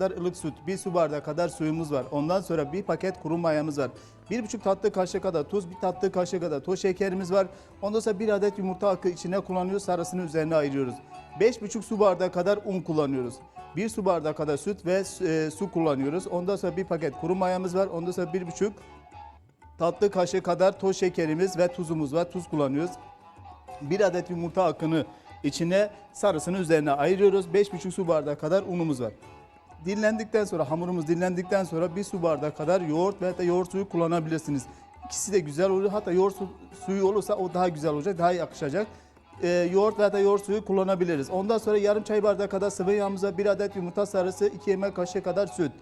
kadar ılık süt, bir su bardağı kadar suyumuz var. Ondan sonra bir paket kuru mayamız var. Bir buçuk tatlı kaşığı kadar tuz, bir tatlı kaşığı kadar toz şekerimiz var. Ondan sonra bir adet yumurta akı içine kullanıyoruz, sarısını üzerine ayırıyoruz. Beş buçuk su bardağı kadar un kullanıyoruz. Bir su bardağı kadar süt ve e, su kullanıyoruz. Ondan sonra bir paket kuru mayamız var. Ondan sonra bir buçuk tatlı kaşığı kadar toz şekerimiz ve tuzumuz var. Tuz kullanıyoruz. Bir adet yumurta akını içine sarısını üzerine ayırıyoruz. 5,5 su bardağı kadar unumuz var. Dinlendikten sonra hamurumuz dinlendikten sonra bir su bardağı kadar yoğurt veya da yoğurt suyu kullanabilirsiniz. İkisi de güzel oluyor. Hatta yoğurt su- suyu olursa o daha güzel olacak, daha yakışacak. Ee, yoğurt veya da yoğurt suyu kullanabiliriz. Ondan sonra yarım çay bardağı kadar sıvı yağımıza bir adet yumurta sarısı, 2 yemek kaşığı kadar süt.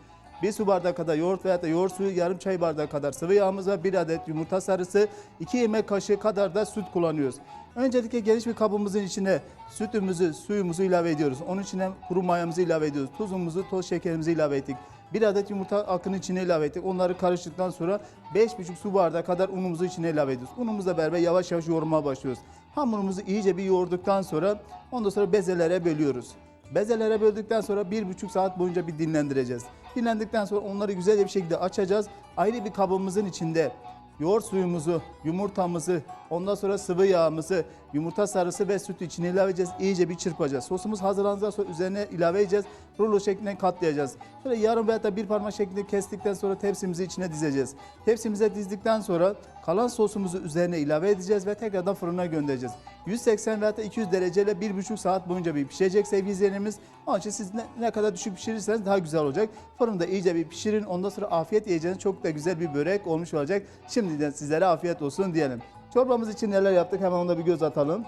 Bir su bardağı kadar yoğurt veya da yoğurt suyu, yarım çay bardağı kadar sıvı yağımız var. Bir adet yumurta sarısı, 2 yemek kaşığı kadar da süt kullanıyoruz. Öncelikle geniş bir kabımızın içine sütümüzü, suyumuzu ilave ediyoruz. Onun içine kuru mayamızı ilave ediyoruz. Tuzumuzu, toz şekerimizi ilave ettik. Bir adet yumurta akını içine ilave ettik. Onları karıştıktan sonra 5,5 su bardağı kadar unumuzu içine ilave ediyoruz. Unumuzla beraber yavaş yavaş yoğurmaya başlıyoruz. Hamurumuzu iyice bir yoğurduktan sonra ondan sonra bezelere bölüyoruz. Bezelere böldükten sonra bir buçuk saat boyunca bir dinlendireceğiz. Dinlendikten sonra onları güzel bir şekilde açacağız. Ayrı bir kabımızın içinde yoğurt suyumuzu, yumurtamızı, ondan sonra sıvı yağımızı, yumurta sarısı ve sütü içine ilave edeceğiz. İyice bir çırpacağız. Sosumuz hazırlandıktan sonra üzerine ilave edeceğiz. Rulo şeklinde katlayacağız. Şöyle yarım veya da bir parmak şeklinde kestikten sonra tepsimizi içine dizeceğiz. Tepsimize dizdikten sonra kalan sosumuzu üzerine ilave edeceğiz ve tekrardan fırına göndereceğiz. 180 veya da 200 dereceyle 1,5 saat boyunca bir pişecek sevgili izleyenlerimiz. Onun için siz ne, ne kadar düşük pişirirseniz daha güzel olacak. Fırında iyice bir pişirin. Ondan sonra afiyet yiyeceğiniz çok da güzel bir börek olmuş olacak. Şimdiden sizlere afiyet olsun diyelim. Çorbamız için neler yaptık hemen ona bir göz atalım.